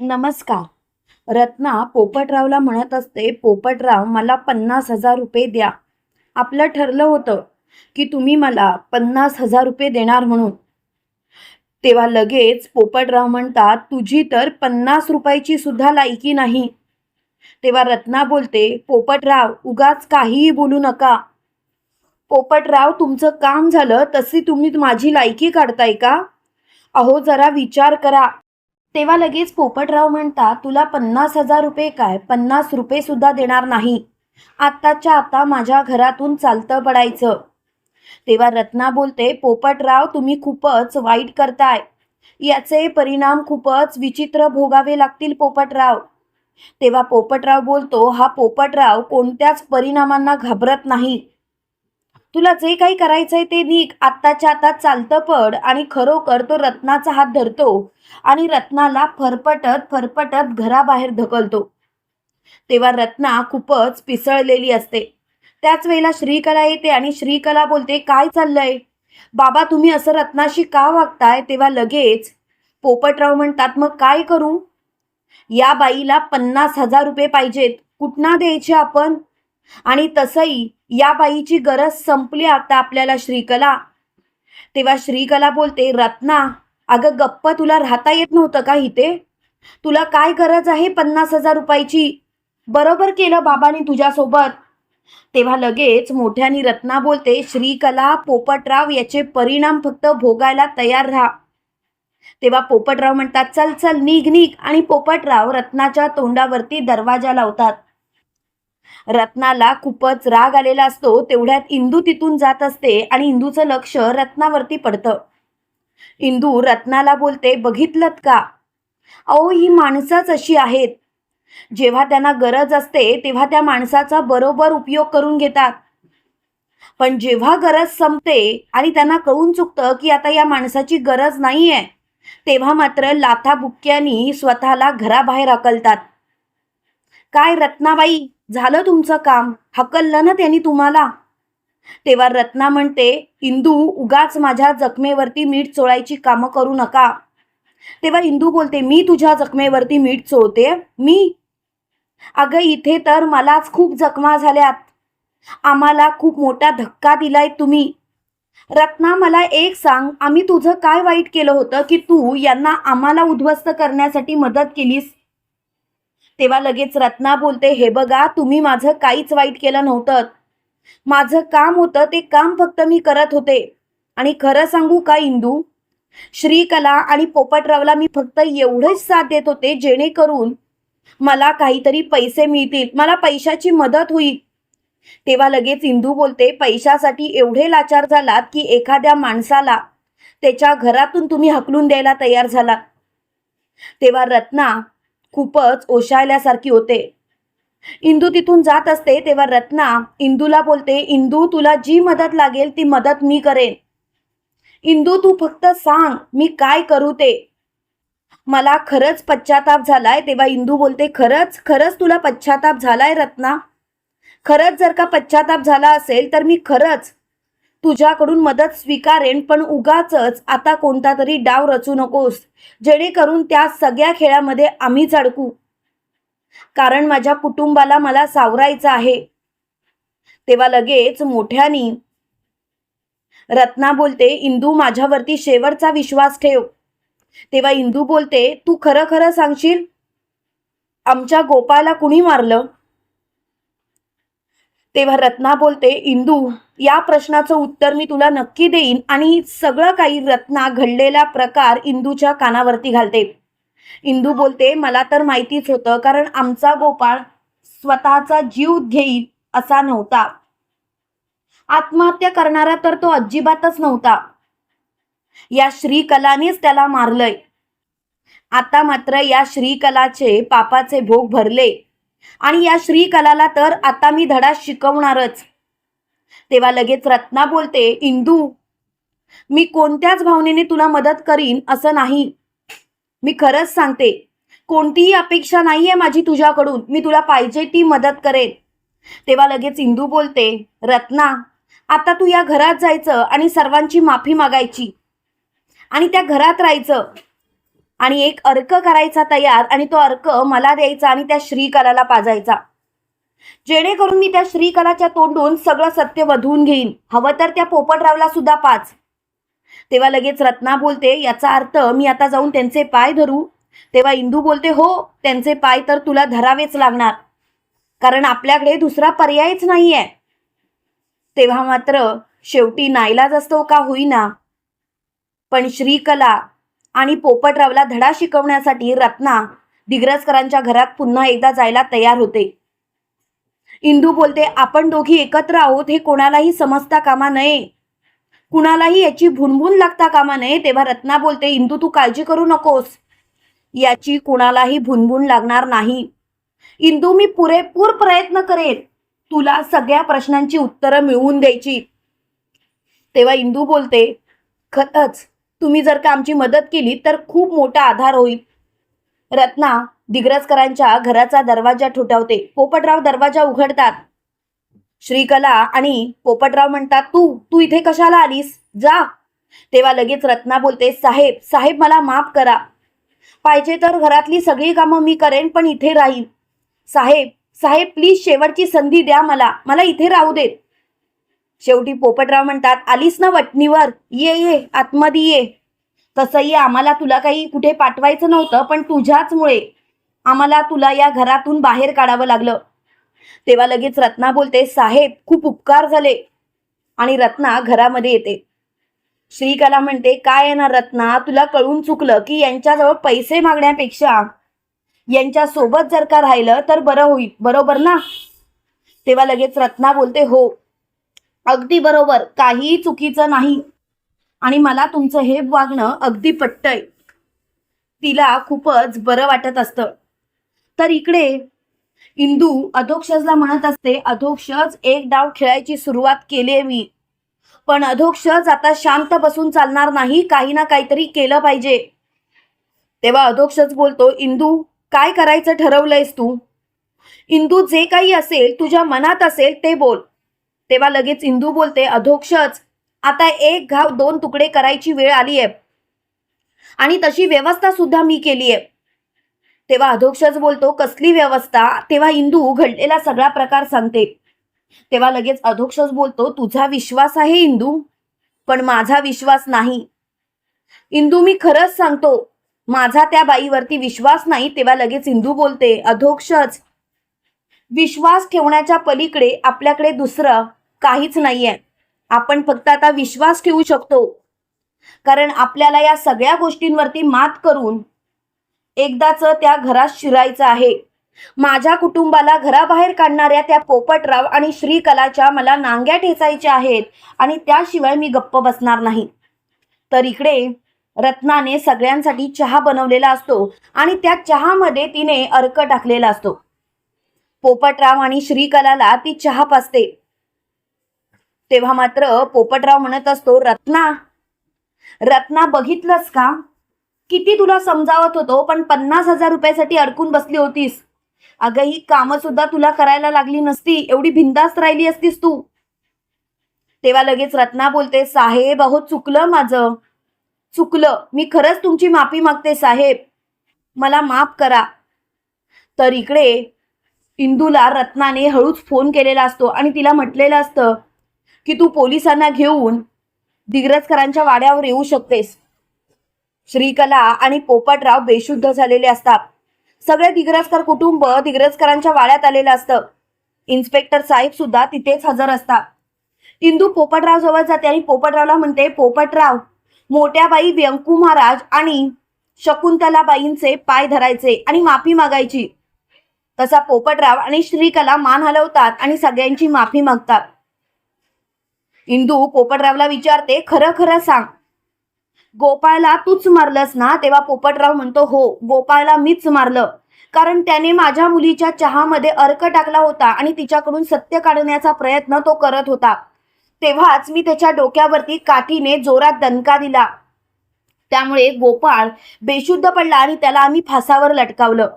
नमस्कार. रत्ना पोपटरावला म्हणत असते पोपटराव मला पन्नास हजार रुपये द्या. आपलं ठरलं होतं की तुम्ही मला पन्नास हजार रुपये देणार म्हणून. तेव्हा लगेच पोपटराव म्हणतात तुझी तर पन्नास रुपयाची सुद्धा लायकी नाही. तेव्हा रत्ना बोलते पोपटराव उगाच काहीही बोलू नका. पोपटराव तुमचं काम झालं तशी तुम्ही माझी लायकी काढताय का? अहो जरा विचार करा. तेव्हा लगेच पोपटराव म्हणता तुला पन्नास हजार रुपये काय? पन्नास रुपये सुद्धा देणार नाही. आत्ताच्या आता माझ्या घरातून चालतं पडायचं. तेव्हा रत्ना बोलते पोपटराव तुम्ही खूपच वाईट करताय. याचे परिणाम खूपच विचित्र भोगावे लागतील पोपटराव. तेव्हा पोपटराव बोलतो हा पोपटराव कोणत्याच परिणामांना घाबरत नाही. तुला जे काही करायचंय ते निक आत्ताच्या आता चालतं पड आणि खरोखर तो रत्नाचा हात धरतो आणि रत्नाला फरफटत फरफटत घराबाहेर ढकलतो. तेव्हा रत्ना खूपच पिसळलेली असते. त्याच वेळेला श्रीकला येते आणि श्रीकला बोलते काय चाललंय? बाबा तुम्ही असं रत्नाशी का वागताय? तेव्हा लगेच पोपटराव म्हणतात मग काय करू? या बाईला पन्नास हजार रुपये पाहिजेत. कुठना द्यायचे आपण? आणि तसंही या बाईची गरज संपली आता आपल्याला श्रीकला. तेव्हा श्रीकला बोलते रत्ना अगं गप्प तुला राहता येत नव्हतं का इथे? तुला काय गरज आहे पन्नास हजार रुपयाची? बरोबर केलं बाबाने तुझ्यासोबत. तेव्हा लगेच मोठ्यानी रत्ना बोलते श्रीकला पोपटराव याचे परिणाम फक्त भोगायला तयार राहा. तेव्हा पोपटराव म्हणतात चल चल निघ निघ. आणि पोपटराव रत्नाच्या तोंडावरती दरवाजा लावतात. रत्नाला खूपच राग आलेला असतो तेवढ्यात इंदू तिथून जात असते आणि इंदूचं लक्ष रत्नावरती पडतं. इंदू रत्नाला बोलते बघितलं का? अहो ही माणसंच अशी आहेत. जेव्हा त्यांना गरज असते तेव्हा त्या माणसाचा बरोबर उपयोग करून घेतात. पण जेव्हा गरज संपते आणि त्यांना कळून चुकतं की आता या माणसाची गरज नाहीये तेव्हा मात्र लाथाबुक्क्यांनी स्वतःला घराबाहेर अकलतात काय रत्नाबाई झालं तुमचं काम? हकललं ना त्यांनी तुम्हाला? तेव्हा रत्ना म्हणते इंदू उगाच माझ्या जखमेवरती मीठ चोळायची कामं करू नका. तेव्हा इंदू बोलते मी तुझ्या जखमेवरती मीठ चोळते? मी? अगं इथे तर मलाच खूप जखमा झाल्यात. आम्हाला खूप मोठा धक्का दिलाय तुम्ही. रत्ना मला एक सांग आम्ही तुझं काय वाईट केलं होतं की तू यांना आम्हाला उद्ध्वस्त करण्यासाठी मदत केलीस? तेव्हा लगेच रत्ना बोलते हे बघा तुम्ही माझं काहीच वाईट केलं नव्हतं. माझं काम होतं ते काम फक्त मी करत होते. आणि खरं सांगू का इंदू? श्रीकला आणि पोपटरावला मी फक्त एवढेच साथ देत होते जेणेकरून मला काहीतरी पैसे मिळतील मला पैशाची मदत होईल. तेव्हा लगेच इंदू बोलते पैशासाठी एवढे लाचार झालात की एखाद्या माणसाला त्याच्या घरातून तुम्ही हकलून द्यायला तयार झाला तेव्हा रत्ना खूपच ओशाळल्यासारखी होते. इंदू तिथून जात असते तेव्हा रत्ना इंदूला बोलते इंदू तुला जी मदत लागेल ती मदत मी करेन. इंदू तू फक्त सांग मी काय करू ते? मला खरंच पश्चाताप झालाय तेव्हा इंदू बोलते खरंच खरंच तुला पश्चाताप झालाय रत्ना? खरंच जर का पश्चाताप झाला असेल तर मी खरंच तुझ्याकडून मदत स्वीकारेन पण उगाच आता कोणता तरी डाव रचू नकोस. जेणेकरून त्या सगळ्या खेळामध्ये आम्हीच अडकू कारण माझ्या कुटुंबाला मला सावरायचं आहे. तेव्हा लगेच मोठ्यानी रत्ना बोलते इंदू माझ्यावरती शेवटचा विश्वास ठेव. तेव्हा इंदू बोलते तू खरं खरं सांगशील? आमच्या गोपाला कुणी मारलं? तेव्हा रत्ना बोलते इंदू या प्रश्नाचं उत्तर मी तुला नक्की देईन आणि सगळं काही रत्ना घडलेला प्रकार इंदूच्या कानावरती घालते. इंदू बोलते मला तर माहितीच होतं कारण आमचा गोपाळ स्वतःचा जीव घेईल असा नव्हता. आत्महत्या करणारा तर तो अजिबातच नव्हता. या श्रीकलानेच त्याला मारलंय. आता मात्र या श्रीकलाचे पापाचे भोग भरले. आणि या श्रीकलाला तर आता मी धडा शिकवणारच. तेव्हा लगेच रत्ना बोलते इंदू मी कोणत्याच भावनेने तुला मदत करीन असं नाही. मी खरंच सांगते कोणतीही अपेक्षा नाहीये माझी तुझ्याकडून. मी तुला पाहिजे ती मदत करेन. तेव्हा लगेच इंदू बोलते रत्ना आता तू या घरात जायचं आणि सर्वांची माफी मागायची आणि त्या घरात राहायचं. आणि एक अर्क करायचा तयार आणि तो अर्क मला द्यायचा आणि त्या श्रीकलाला पाजायचा. जेणेकरून मी त्या श्रीकलाच्या तोंडून सगळं सत्य वधवून घेईन. हवं तर त्या पोपटरावला सुद्धा पाच. तेव्हा लगेच रत्ना बोलते याचा अर्थ मी आता जाऊन त्यांचे पाय धरू. तेव्हा इंदू बोलते हो त्यांचे पाय तर तुला धरावेच लागणार. कारण आपल्याकडे दुसरा पर्यायच नाहीये. तेव्हा मात्र शेवटी नाईलाज असतो का होईना. पण श्रीकला आणि पोपटरावला धडा शिकवण्यासाठी रत्ना दिग्रजकरांच्या घरात पुन्हा एकदा जायला तयार होते. इंदू बोलते आपण दोघी एकत्र आहोत हे कोणालाही समजता कामा नये. कुणालाही याची भुणभुण लागता कामा नये. तेव्हा रत्ना बोलते इंदू तू काळजी करू नकोस. याची कुणालाही भुणभुण लागणार नाही. इंदू मी पुरेपूर प्रयत्न करेन. तुला सगळ्या प्रश्नांची उत्तरं मिळवून द्यायची. तेव्हा इंदू बोलते खरंच तुम्ही जर का आमची मदत केली तर खूप मोठा आधार होईल. रत्ना दिग्रजकरांच्या घराचा दरवाजा ठोठावते. पोपटराव दरवाजा उघडतात. श्रीकला आणि पोपटराव म्हणतात तू तू इथे कशाला आलीस? जा. तेव्हा लगेच रत्ना बोलते साहेब साहेब मला माफ करा. पाहिजे तर घरातली सगळी कामं मी करेन पण इथे राहीन. साहेब साहेब प्लीज शेवटची संधी द्या मला. मला इथे राहू देत. शेवटी पोपटराव म्हणतात आलीस ना वटणीवर? ये ये आतमध्ये ये. तसंही आम्हाला तुला काही कुठे पाठवायचं नव्हतं पण तुझ्याचमुळे आम्हाला तुला या घरातून बाहेर काढावं लागलं. तेव्हा लगेच रत्ना बोलते साहेब खूप उपकार झाले. आणि रत्ना घरामध्ये येते. श्रीकला म्हणते काय आहे ना रत्ना तुला कळून चुकलं की यांच्याजवळ पैसे मागण्यापेक्षा यांच्या सोबत जर का राहिलं तर बरं होईल बरोबर ना? तेव्हा लगेच रत्ना बोलते हो अगदी बरोबर. काहीही चुकीचं नाही. आणि मला तुमचं हे वागणं अगदी पटतंय. तिला खूपच बरं वाटत असतं. तर इकडे इंदू अधोक्षजला म्हणत असते अधोक्षज एक डाव खेळायची सुरुवात केली मी. पण अधोक्षज आता शांत बसून चालणार नाही काही ना काहीतरी केलं पाहिजे. तेव्हा अधोक्षज बोलतो इंदू काय करायचं ठरवलंयस तू? इंदू जे काही असेल तुझ्या मनात असेल ते बोल. तेव्हा लगेच इंदू बोलते अधोक्षच आता एक घाव दोन तुकडे करायची वेळ आली आहे आणि तशी व्यवस्था सुद्धा मी केली आहे तेव्हा अधोक्षच बोलतो कसली व्यवस्था? तेव्हा इंदू घडलेला सगळा प्रकार सांगते. तेव्हा लगेच अधोक्षच बोलतो तुझा विश्वास आहे इंदू पण माझा विश्वास नाही. इंदू मी खरंच सांगतो माझा त्या बाईवरती विश्वास नाही. तेव्हा लगेच इंदू बोलते अधोक्षच विश्वास ठेवण्याच्या पलीकडे आपल्याकडे दुसरं काहीच नाहीये. आपण फक्त आता विश्वास ठेवू शकतो. कारण आपल्याला या सगळ्या गोष्टींवरती मात करून एकदाच त्या घरात शिरायचं आहे. माझ्या कुटुंबाला घराबाहेर काढणाऱ्या त्या पोपटराव आणि श्रीकलाच्या मला नांग्या ठेचायच्या आहेत आणि त्याशिवाय मी गप्प बसणार नाही. तर इकडे रत्नाने सगळ्यांसाठी चहा बनवलेला असतो आणि त्या चहामध्ये तिने अर्क टाकलेला असतो. पोपटराव आणि श्रीकलाला ती चहा पाचते तेव्हा मात्र पोपटराव म्हणत असतो रत्ना रत्ना बघितलंस का? किती तुला समजावत होतो पण पन्नास हजार रुपयासाठी अडकून बसली होतीस. अगं ही कामं सुद्धा तुला करायला लागली नसती एवढी भिंदास्त राहिली असतीस तू. तेव्हा लगेच रत्ना बोलते साहेब अहो चुकलं माझं. चुकलं. मी खरंच तुमची माफी मागते साहेब. मला माफ करा. तर इकडे इंदूला रत्नाने हळूच फोन केलेला असतो आणि तिला म्हटलेलं असतं की तू पोलिसांना घेऊन दिग्रजकरांच्या वाड्यावर येऊ शकतेस. श्रीकला आणि पोपटराव बेशुद्ध झालेले असतात. सगळे दिग्रजकर कुटुंब दिग्रजकरांच्या वाड्यात आलेलं असतं. इन्स्पेक्टर साहेब सुद्धा तिथेच हजर असतात. इंदू पोपटराव जवळ जाते आणि पोपटरावला म्हणते पोपटराव मोठ्याबाई व्यंकू महाराज आणि शकुंतला बाईंचे पाय धरायचे आणि माफी मागायची. तसा पोपटराव आणि श्रीकला मान हलवतात आणि सगळ्यांची माफी मागतात. इंदू पोपटरावला विचारते खरं खरं सांग. गोपाळला तूच मारलंस ना? तेव्हा पोपटराव म्हणतो हो गोपाळला मीच मारलं. कारण त्याने माझ्या मुलीच्या चहामध्ये अर्क टाकला होता आणि तिच्याकडून सत्य काढण्याचा प्रयत्न तो करत होता. तेव्हाच मी त्याच्या डोक्यावरती काठीने जोरात दणका दिला. त्यामुळे गोपाळ बेशुद्ध पडला आणि त्याला आम्ही फासावर लटकावलं.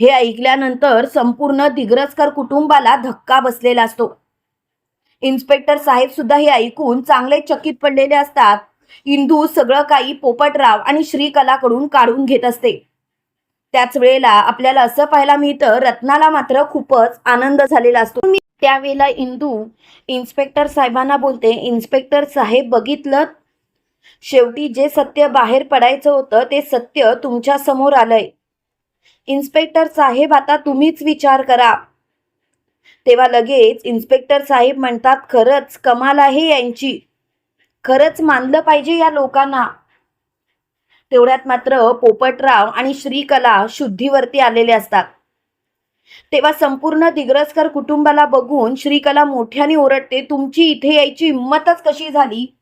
हे ऐकल्यानंतर संपूर्ण दिग्रजकर कुटुंबाला धक्का बसलेला असतो. इन्स्पेक्टर साहेब सुद्धा हे ऐकून चांगले चकित पडलेले असतात. इंदू सगळं काही पोपटराव आणि श्रीकलाकडून काढून घेत असते. त्याच वेळेला आपल्याला असं पाहायला मिळतं रत्नाला मात्र खूपच आनंद झालेला असतो. मी त्यावेळेला इंदू इन्स्पेक्टर साहेबांना बोलते इन्स्पेक्टर साहेब बघितलं? शेवटी जे सत्य बाहेर पडायचं होतं ते सत्य तुमच्यासमोर आलंय. इन्स्पेक्टर साहेब आता तुम्हीच विचार करा. तेव्हा लगेच इन्स्पेक्टर साहेब म्हणतात खरंच कमाल आहे यांची. खरंच मानलं पाहिजे या लोकांना. तेवढ्यात मात्र पोपटराव आणि श्रीकला शुद्धीवरती आलेले असतात. तेव्हा संपूर्ण दिग्रसकर कुटुंबाला बघून श्रीकला मोठ्याने ओरडते तुमची इथे यायची हिंमतच कशी झाली?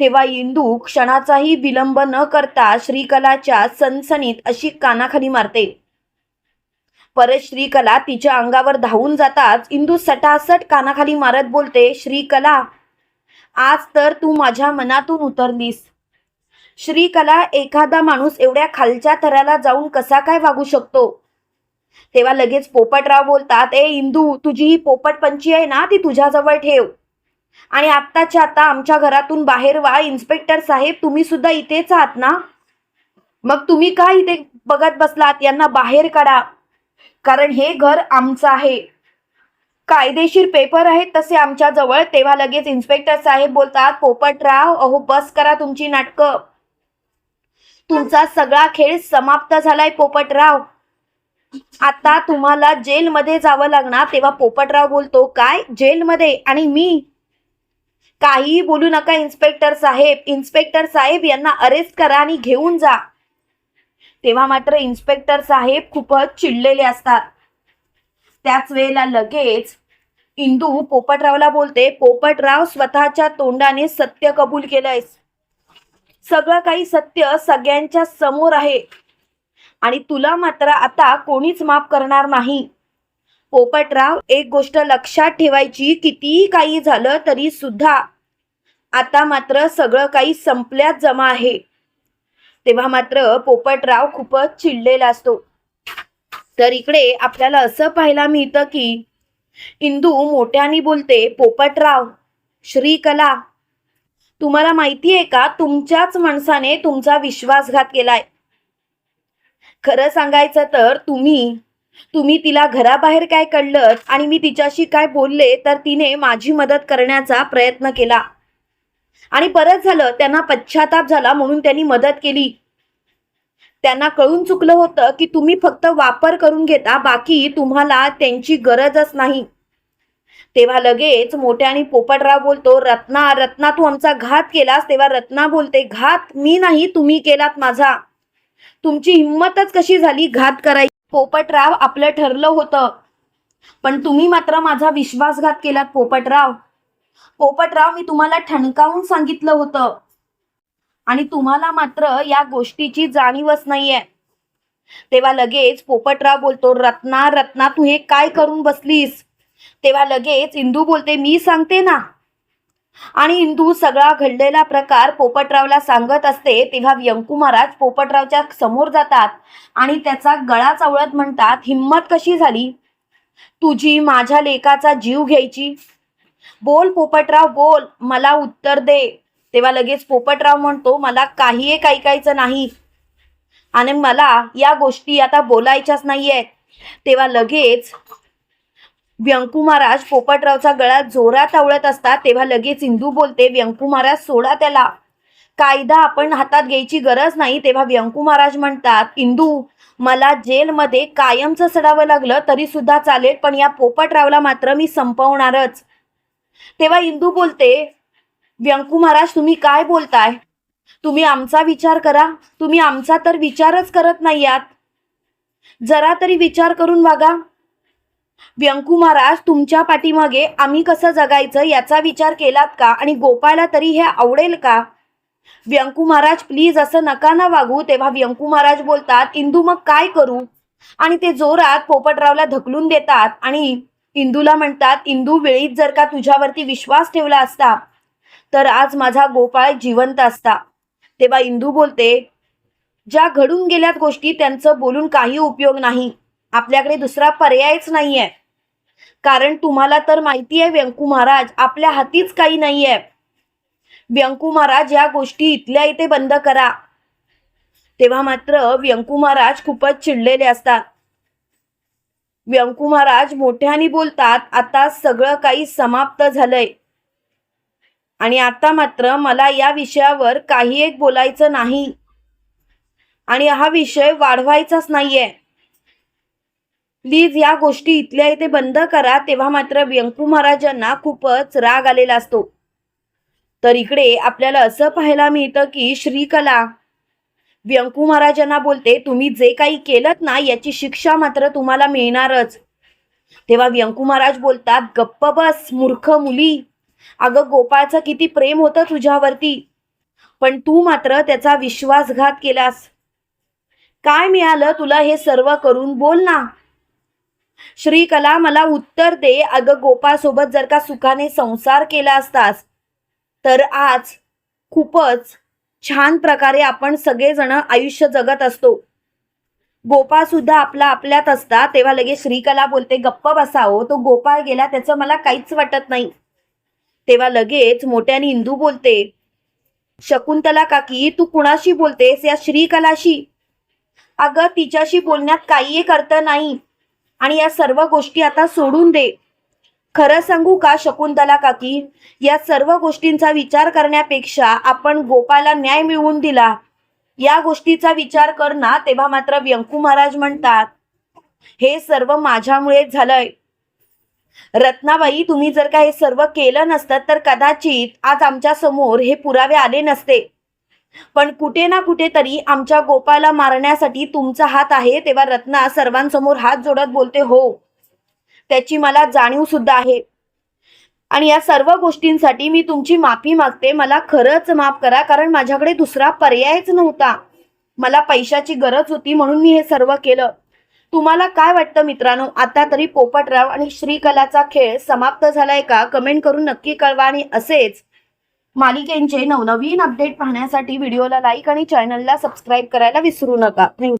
तेव्हा इंदू क्षणाचाही विलंब न करता श्रीकलाच्या सनसनीत अशी कानाखाली मारते. परत श्रीकला तिच्या अंगावर धावून जाताच इंदू सटासट कानाखाली मारत बोलते श्रीकला आज तर तू माझ्या मनातून उतरलीस. श्रीकला एखादा माणूस एवढ्या खालच्या थराला जाऊन कसा काय वागू शकतो? तेव्हा लगेच पोपटराव बोलतात ए इंदू तुझी ही पोपटपंची आहे ना ती तुझ्याजवळ ठेव. आणि आत्ताच्या आता आमच्या घरातून बाहेर वा इन्स्पेक्टर साहेब तुम्ही सुद्धा इथेच आहात ना? मग तुम्ही का इथे बघत बसलात? यांना बाहेर काढा. कारण हे घर आमचं आहे. कायदेशीर पेपर आहेत तसे आमच्या जवळ तेव्हा लगेच इन्स्पेक्टर साहेब बोलतात पोपटराव अहो बस करा तुमची नाटकं. तुमचा सगळा खेळ समाप्त झालाय पोपटराव आता तुम्हाला जेलमध्ये जावं लागणार तेव्हा पोपटराव बोलतो काय? जेलमध्ये? आणि मी? काहीही बोलू नका इन्स्पेक्टर साहेब. इन्स्पेक्टर साहेब यांना अरेस्ट करा आणि घेऊन जा. तेव्हा मात्र इन्स्पेक्टर साहेब खूपच चिडलेले असतात. त्याच वेळेला लगेच इंदू पोपटरावला बोलते पोपटराव स्वतःच्या तोंडाने सत्य कबूल केलंय सगळं काही सत्य सगळ्यांच्या समोर आहे. आणि तुला मात्र आता कोणीच माफ करणार नाही. पोपटराव एक गोष्ट लक्षात ठेवायची कितीही काही झालं तरी सुद्धा आता मात्र सगळं काही संपल्यात जमा आहे. तेव्हा मात्र पोपटराव खूपच चिडलेला असतो. तर इकडे आपल्याला असं पाहायला मिळतं की इंदू मोठ्याने बोलते पोपटराव श्रीकला तुम्हाला माहिती आहे का? तुमच्याच माणसाने तुमचा विश्वासघात केलाय. खरं सांगायचं तर तुम्ही तुम्ही तिला घराबाहेर काय कळलं आणि मी तिच्याशी काय बोलले तर तिने माझी मदत करण्याचा प्रयत्न केला. आणि परत झालं त्यांना पश्चाताप झाला म्हणून त्यांनी मदत केली. त्यांना कळून चुकलं होतं की तुम्ही फक्त वापर करून घेता बाकी तुम्हाला त्यांची गरजच नाही. तेव्हा लगेच मोठ्या आणि पोपटराव बोलतो रत्ना रत्ना तू आमचा घात केलास. तेव्हा रत्ना बोलते घात? मी नाही तुम्ही केलात माझा. तुमची हिंमतच कशी झाली घात करायची? पोपटराव आपलं ठरलं होतं. पण तुम्ही मात्र माझा विश्वासघात केलात पोपटराव. पोपटराव मी तुम्हाला ठणकावून सांगितलं होतं. आणि तुम्हाला मात्र या गोष्टीची जाणीवच नाहीये. तेव्हा लगेच पोपटराव बोलतो रत्ना रत्ना तू हे काय करून बसलीस? तेव्हा लगेच इंदू बोलते मी सांगते ना. आणि इंदू सगळा घडलेला प्रकार पोपटरावला सांगत असते तेव्हा व्यंकू महाराज पोपटरावच्या समोर जातात आणि त्याचा गळा चावळत म्हणतात हिंमत कशी झाली? तुझी माझ्या लेकाचा जीव घ्यायची. बोल पोपटराव बोल. मला उत्तर दे. तेव्हा लगेच पोपटराव म्हणतो मला काही एक ऐकायचं नाही. आणि मला या गोष्टी आता बोलायच्याच नाहीये तेव्हा लगेच व्यंकू महाराज पोपटरावचा गळा जोरात आवळत असतात. तेव्हा लगेच इंदू बोलते व्यंकू महाराज सोडा त्याला. कायदा आपण हातात घ्यायची गरज नाही. तेव्हा व्यंकू महाराज म्हणतात इंदू मला जेलमध्ये कायमचं सडावं लागलं तरी सुद्धा चालेल पण या पोपटरावला मात्र मी संपवणारच. तेव्हा इंदू बोलते व्यंकू महाराज तुम्ही काय बोलताय? तुम्ही आमचा विचार करा. तुम्ही आमचा तर विचारच करत नाही आहात. जरा तरी विचार करून वागा. व्यंकू महाराज तुमच्या पाठीमागे आम्ही कसं जगायचं याचा विचार केलात का? आणि गोपाळला तरी हे आवडेल का? व्यंकू महाराज प्लीज असं नका ना वागू. तेव्हा व्यंकू महाराज बोलतात इंदू मग काय करू? आणि ते जोरात पोपटरावला धकलून देतात आणि इंदूला म्हणतात इंदू वेळीत जर का तुझ्यावरती विश्वास ठेवला असता तर आज माझा गोपाळ जिवंत असता. तेव्हा इंदू बोलते ज्या घडून गेल्यात गोष्टी त्यांचं बोलून काही उपयोग नाही. आपल्याकडे दुसरा पर्यायच नाहीये. कारण तुम्हाला तर माहिती आहे व्यंकू महाराज आपल्या हातीच काही नाहीये. व्यंकू महाराज या गोष्टी इथल्या इथे बंद करा. तेव्हा मात्र व्यंकू महाराज खूपच चिडलेले असतात. व्यंकू महाराज मोठ्याने बोलतात आता सगळं काही समाप्त झालंय. आणि आता मात्र मला या विषयावर काही एक बोलायचं नाही. आणि हा विषय वाढवायचाच नाहीये. प्लीज या गोष्टी इथल्या इथे बंद करा तेव्हा मात्र व्यंकू महाराजांना खूपच राग आलेला असतो. तर इकडे आपल्याला असं पाहायला मिळतं की श्रीकला व्यंकू महाराजांना बोलते तुम्ही जे काही केलं ना याची शिक्षा मात्र तुम्हाला मिळणारच. तेव्हा व्यंकू महाराज बोलतात गप्प बस मूर्ख मुली. अगं गोपाळचं किती प्रेम होतं तुझ्यावरती. पण तू मात्र त्याचा विश्वासघात केलास. काय मिळालं तुला हे सर्व करून? बोल ना. श्रीकला मला उत्तर दे. अगं गोपाळसोबत जर का सुखाने संसार केला असतास तर आज खूपच छान प्रकारे आपण सगळेजण आयुष्य जगत असतो. गोपाळ सुद्धा आपला आपल्यात असता तेव्हा लगेच श्रीकला बोलते गप्प बसावं हो. तो गोपाळ गेला त्याचं मला काहीच वाटत नाही. तेव्हा लगेच मोठ्याने हिंदू बोलते शकुंतला काकी तू कुणाशी बोलतेस? या श्रीकलाशी. अगं तिच्याशी बोलण्यात काही करत नाही. आणि या सर्व गोष्टी आता सोडून दे. खरं सांगू का शकुंतला काकी? या सर्व गोष्टींचा विचार करण्यापेक्षा आपण गोपाला न्याय मिळवून दिला. या गोष्टीचा विचार कर ना तेव्हा मात्र व्यंकू महाराज म्हणतात हे सर्व माझ्यामुळेच झालंय. रत्नाबाई तुम्ही जर का हे सर्व केलं नसतं तर कदाचित आज आमच्यासमोर हे पुरावे आले नसते. पण कुठे ना कुठेतरी आमच्या गोपाला मारण्यासाठी तुमचा हात आहे तेव्हा रत्ना सर्वांसमोर हात जोडत बोलते हो. त्याची मला जाणीव सुद्धा आहे. आणि या सर्व गोष्टींसाठी मी तुमची माफी मागते. मला खरंच माफ करा कारण माझ्याकडे दुसरा पर्यायच नव्हता. मला पैशाची गरज होती म्हणून मी हे सर्व केलं. तुम्हाला काय वाटतं मित्रांनो? आता तरी पोपटराव आणि श्रीकलाचा खेळ समाप्त झालाय का? कमेंट करून नक्की कळवा आणि असेच मालिकेंचे नवनवीन अपडेट पाहण्यासाठी व्हिडिओला लाईक आणि चॅनलला सबस्क्राईब करायला विसरू नका. थँक्यू.